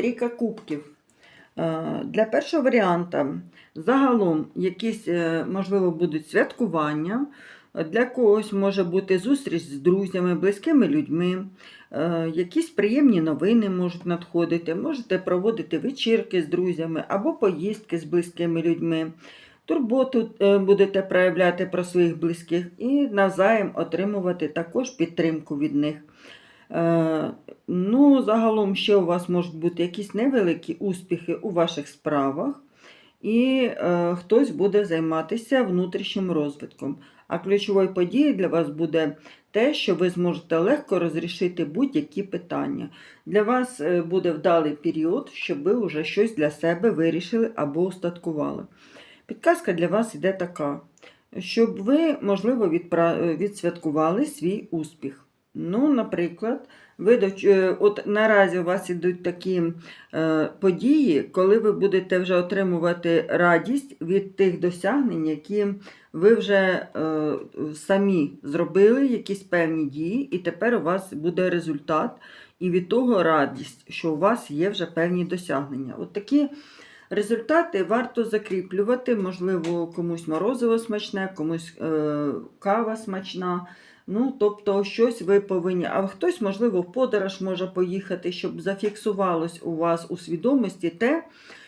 Трійка кубків. Е, Для першого варіанта загалом якісь, е, можливо, будуть святкування. Для когось може бути зустріч з друзями, близькими людьми, е, якісь приємні новини можуть надходити. Можете проводити вечірки з друзями або поїздки з близькими людьми. Турботу будете проявляти про своїх близьких і навзаєм отримувати також підтримку від них. Е, Ну, загалом ще у вас можуть бути якісь невеликі успіхи у ваших справах, і е, хтось буде займатися внутрішнім розвитком. А ключовою подією для вас буде те, що ви зможете легко розрішити будь-які питання. Для вас е, буде вдалий період, щоб ви вже щось для себе вирішили або устаткували. Підказка для вас іде така, щоб ви, можливо, відпра- відсвяткували свій успіх. Ну, наприклад, ви е, от наразі у вас ідуть такі е, події, коли ви будете вже отримувати радість від тих досягнень, які ви вже е, самі зробили, якісь певні дії, і тепер у вас буде результат, і від того радість, що у вас є вже певні досягнення. От такі результати варто закріплювати, можливо, комусь морозиво смачне, комусь е, кава смачна. Ну, тобто, щось ви повинні, а хтось, можливо, в подорож може поїхати, щоб зафіксувалось у вас у свідомості те,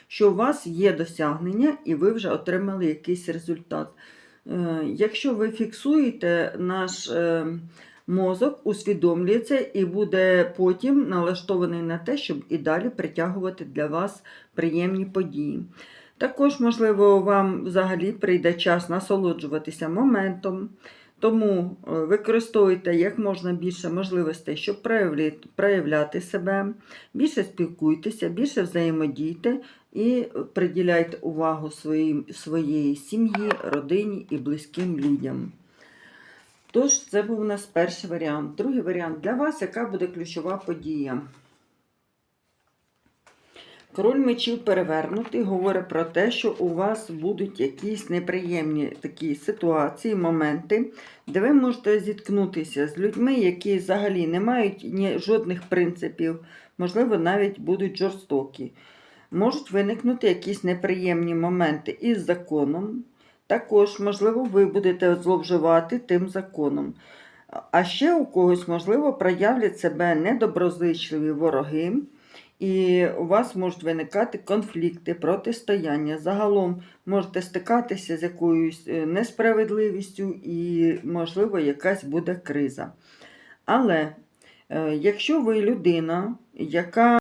що у вас є досягнення, і ви вже отримали якийсь результат. Е, Якщо ви фіксуєте, наш е, мозок усвідомлюється і буде потім налаштований на те, щоб і далі притягувати для вас приємні події. Також, можливо, вам взагалі прийде час насолоджуватися моментом. Тому е, використовуйте як можна більше можливостей, щоб проявляти себе, більше спілкуйтеся, більше взаємодійте і приділяйте увагу своїм, своєї сім'ї, родині і близьким людям. Тож, це був у нас перший варіант. Другий варіант для вас, яка буде ключова подія. Король мечів перевернутий говорить про те, що у вас будуть якісь неприємні такі ситуації, моменти, де ви можете зіткнутися з людьми, які взагалі не мають ні жодних принципів, можливо, навіть будуть жорстокі. Можуть виникнути якісь неприємні моменти із законом. Також, можливо, ви будете зловживати тим законом. А ще у когось, можливо, проявлять себе недоброзичливі вороги. І у вас можуть виникати конфлікти, протистояння. Загалом можете стикатися з якоюсь е, несправедливістю і, можливо, якась буде криза. Але е, якщо ви людина, яка